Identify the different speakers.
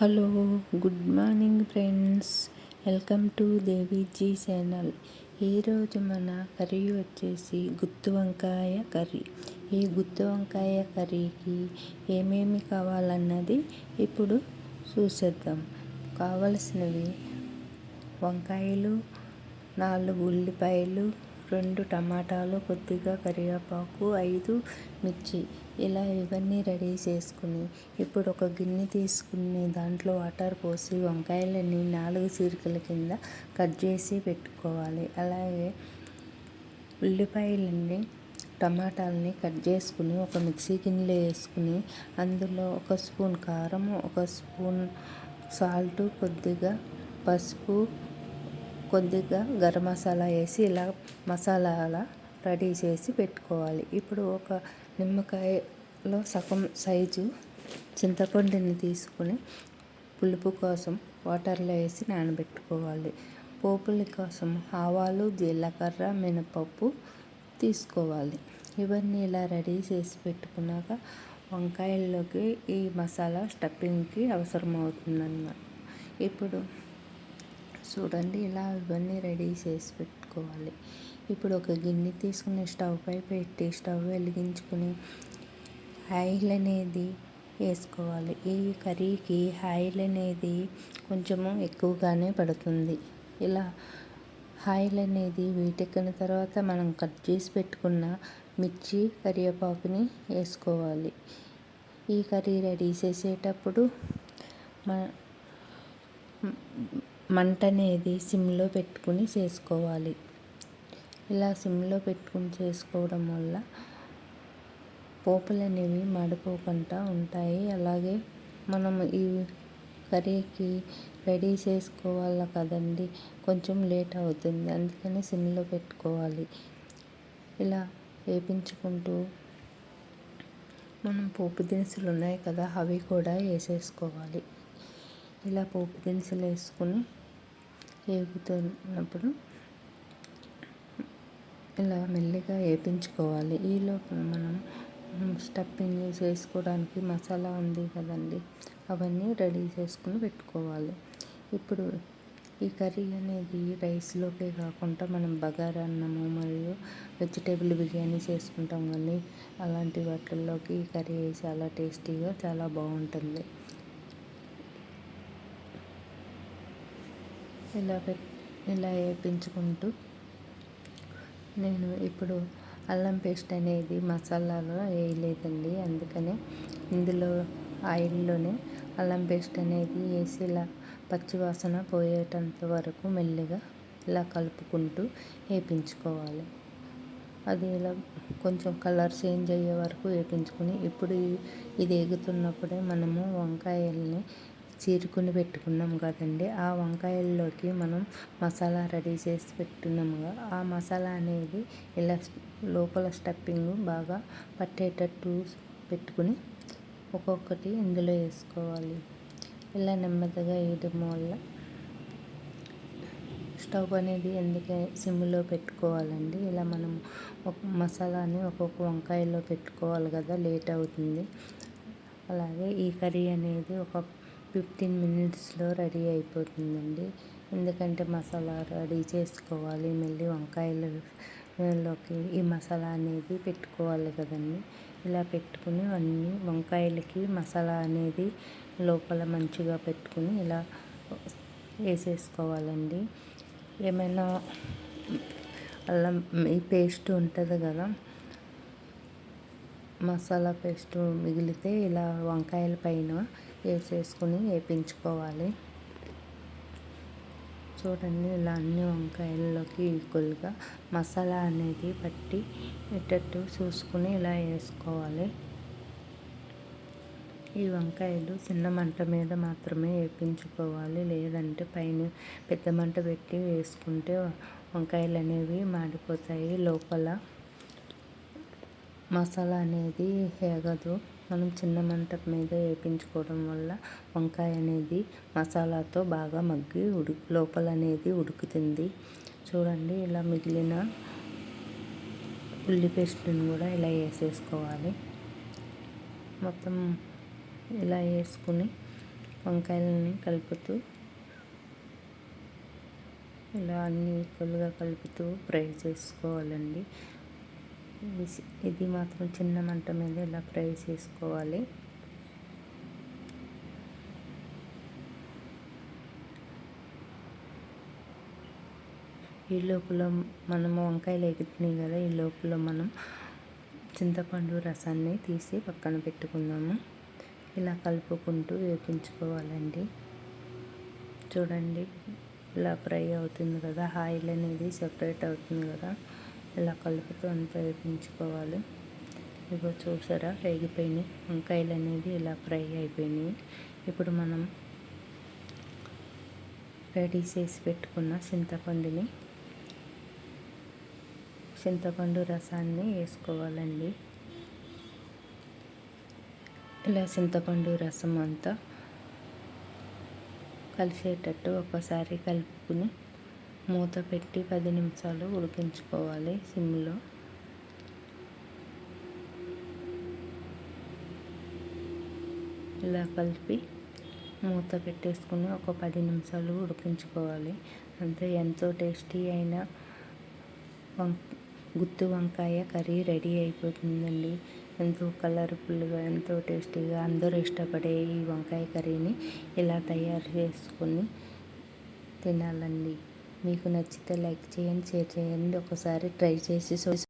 Speaker 1: Hello good morning friends. Welcome to Deviji channel. ఈరోజు మన curry వచ్చేసి గుత్తి వంకాయ కర్రీ. ఈ గుత్తి వంకాయ కర్రీకి ఏమేమి కావాలన్నది ఇప్పుడు చూసేద్దాం. కావలసినవి వంకాయలు నాలుగు ఉల్లిపాయలు రెండు టమాటాలు కొద్దిగా కరివేపాకు ఐదు మిర్చి. ఇలా ఇవన్నీ రెడీ చేసుకుని ఇప్పుడు ఒక గిన్నె తీసుకుని దాంట్లో వాటర్ పోసి వంకాయలని నాలుగు చీరికల కింద కట్ చేసి పెట్టుకోవాలి. అలాగే ఉల్లిపాయలన్నీ టమాటాలని కట్ చేసుకుని ఒక మిక్సీ గిన్నెలో వేసుకుని అందులో ఒక స్పూన్ కారం ఒక స్పూన్ సాల్ట్ కొద్దిగా పసుపు కొద్దిగా గరం మసాలా వేసి ఇలా మసాలా రెడీ చేసి పెట్టుకోవాలి. ఇప్పుడు ఒక నిమ్మకాయలో సగం సైజు చింతపండుని తీసుకుని పులుపు కోసం వాటర్లో వేసి నానబెట్టుకోవాలి. పోపుల కోసం ఆవాలు జీలకర్ర మినపప్పు తీసుకోవాలి. ఇవన్నీ ఇలా రెడీ చేసి పెట్టుకున్నాక వంకాయల్లోకి ఈ మసాలా స్టఫింగ్కి అవసరం అవుతుందన్నమాట ఇప్పుడు చూడండి ఇలా ఇవన్నీ రెడీ చేసి పెట్టుకోవాలి. ఇప్పుడు ఒక గిన్నె తీసుకుని స్టవ్ పై పెట్టి స్టవ్ వెలిగించుకుని ఆయిల్ అనేది వేసుకోవాలి. ఈ కర్రీకి ఆయిల్ అనేది కొంచెము ఎక్కువగానే పడుతుంది. ఇలా ఆయిల్ అనేది వీటెక్కిన తర్వాత మనం కట్ చేసి పెట్టుకున్న మిర్చి కరివేపాకుని వేసుకోవాలి. ఈ కర్రీ రెడీ చేసేటప్పుడు మన మంట అనేది సిమ్లో పెట్టుకుని చేసుకోవాలి. ఇలా సిమ్లో పెట్టుకుని చేసుకోవడం వల్ల పోపులు అనేవి మాడిపోకుండా ఉంటాయి. అలాగే మనం ఈ కర్రీకి రెడీ చేసుకోవాలి కదండి కొంచెం లేట్ అవుతుంది. అందుకని సిమ్లో పెట్టుకోవాలి. ఇలా వేపించుకుంటూ మనం పోపు దినుసులు ఉన్నాయి కదా అవి కూడా వేసేసుకోవాలి. ఇలా పోపు దినుసులు వేసుకొని వేగుతున్నప్పుడు ఇలా మెల్లిగా వేపించుకోవాలి. ఈలోపు మనం స్టఫింగ్ చేసుకోవడానికి మసాలా ఉంది కదండి అవన్నీ రెడీ చేసుకుని పెట్టుకోవాలి. ఇప్పుడు ఈ కర్రీ అనేది రైస్లోకే కాకుండా మనం బగారా అన్నము మరియు వెజిటేబుల్ బిర్యానీ చేసుకుంటాం కానీ అలాంటి వాటిల్లోకి ఈ కర్రీ చాలా టేస్టీగా చాలా బాగుంటుంది. ఇలా పె ఇలా వేయించుకుంటూ నేను ఇప్పుడు అల్లం పేస్ట్ అనేది మసాలాలో వేయలేదండి. అందుకనే ఇందులో ఆయిల్లోనే అల్లం పేస్ట్ అనేది వేసి ఇలా పచ్చివాసన పోయేటంత వరకు మెల్లిగా ఇలా కలుపుకుంటూ వేయించుకోవాలి అది ఇలా కొంచెం కలర్ చేంజ్ అయ్యే వరకు వేయించుకొని ఇప్పుడు ఇది ఎగుతున్నప్పుడే మనము వంకాయల్ని చీరుకుని పెట్టుకున్నాం కదండి. ఆ వంకాయల్లోకి మనం మసాలా రెడీ చేసి పెట్టున్నాముగా ఆ మసాలా అనేది ఇలా లోపల స్టఫింగ్ బాగా పట్టేటట్టు పెట్టుకుని ఒక్కొక్కటి ఇందులో వేసుకోవాలి. ఇలా నెమ్మదిగా వేయడం వల్ల స్టవ్ అనేది ఎందుకే సిమ్లో పెట్టుకోవాలండి? ఇలా మనం ఒక మసాలాని ఒక్కొక్క వంకాయలో పెట్టుకోవాలి కదా లేట్ అవుతుంది. అలాగే ఈ కర్రీ అనేది ఒక ఫిఫ్టీన్ మినిట్స్లో రెడీ అయిపోతుందండి. ఎందుకంటే మసాలా రెడీ చేసుకోవాలి. మళ్ళీ వంకాయలలోకి ఈ మసాలా అనేది పెట్టుకోవాలి కదండి. ఇలా పెట్టుకుని అన్ని వంకాయలకి మసాలా అనేది లోపల మంచిగా పెట్టుకుని ఇలా వేసేసుకోవాలండి. ఏమైనా అల్లం ఈ పేస్ట్ ఉంటుంది కదా మసాలా పేస్ట్ మిగిలితే ఇలా వంకాయల పైన వేసేసుకుని వేపించుకోవాలి. చూడండి ఇలా అన్ని వంకాయల్లోకి ఈక్వల్గా మసాలా అనేది పట్టి ఇట్టట్టు చూసుకుని ఇలా వేసుకోవాలి. ఈ వంకాయలు చిన్న మంట మీద మాత్రమే వేపించుకోవాలి. లేదంటే పైన పెద్ద మంట పెట్టి వేసుకుంటే వంకాయలు అనేవి మాడిపోతాయి. లోపల మసాలా అనేది హేగదు. మనం చిన్న మంట మీద వేయించుకోవడం వల్ల వంకాయ అనేది మసాలాతో బాగా మగ్గి ఉడి లోపల అనేది ఉడుకుతుంది. చూడండి ఇలా మిగిలిన ఉల్లి పేస్ట్ని కూడా ఇలా వేసేసుకోవాలి. మొత్తం ఇలా వేసుకుని వంకాయలని కలుపుతూ ఇలా అన్ని ఈక్వల్గా కలుపుతూ ఫ్రై చేసుకోవాలండి. ఇది మాత్రం చిన్న మంట మీద ఇలా ఫ్రై చేసుకోవాలి. ఈ లోపల మనము వంకాయలు ఎగుతున్నాయి కదా ఈ లోపల మనం చింతపండు రసాన్ని తీసి పక్కన పెట్టుకుందాము. ఇలా కలుపుకుంటూ వేపించుకోవాలండి. చూడండి ఇలా ఫ్రై అవుతుంది కదా ఆయిల్ అనేది సెపరేట్ అవుతుంది కదా. ఇలా కలుపుతూ అంతా ఇదిగో చూసారా? వేగిపోయినాయి. వంకాయలు అనేది ఇలా ఫ్రై అయిపోయినాయి. ఇప్పుడు మనం రెడీ చేసి పెట్టుకున్న చింతపండుని చింతపండు రసాన్ని వేసుకోవాలండి. ఇలా చింతపండు రసం అంతా కలిసేటట్టు ఒకసారి కలుపుకుని మూత పెట్టి పది నిమిషాలు ఉడికించుకోవాలి సిమ్లో. ఇలా కలిపి మూత పెట్టేసుకుని ఒక పది నిమిషాలు ఉడికించుకోవాలి. అంతే ఎంతో టేస్టీ అయిన గుత్తి వంకాయ కర్రీ రెడీ అయిపోతుందండి. ఎంతో కలర్ఫుల్గా ఎంతో టేస్టీగా అందరూ ఇష్టపడే ఈ వంకాయ కర్రీని ఇలా తయారు చేసుకొని తినాలండి. మీకు నచ్చితే లైక్ చేయండి షేర్ చేయండి. ఒకసారి ట్రై చేసి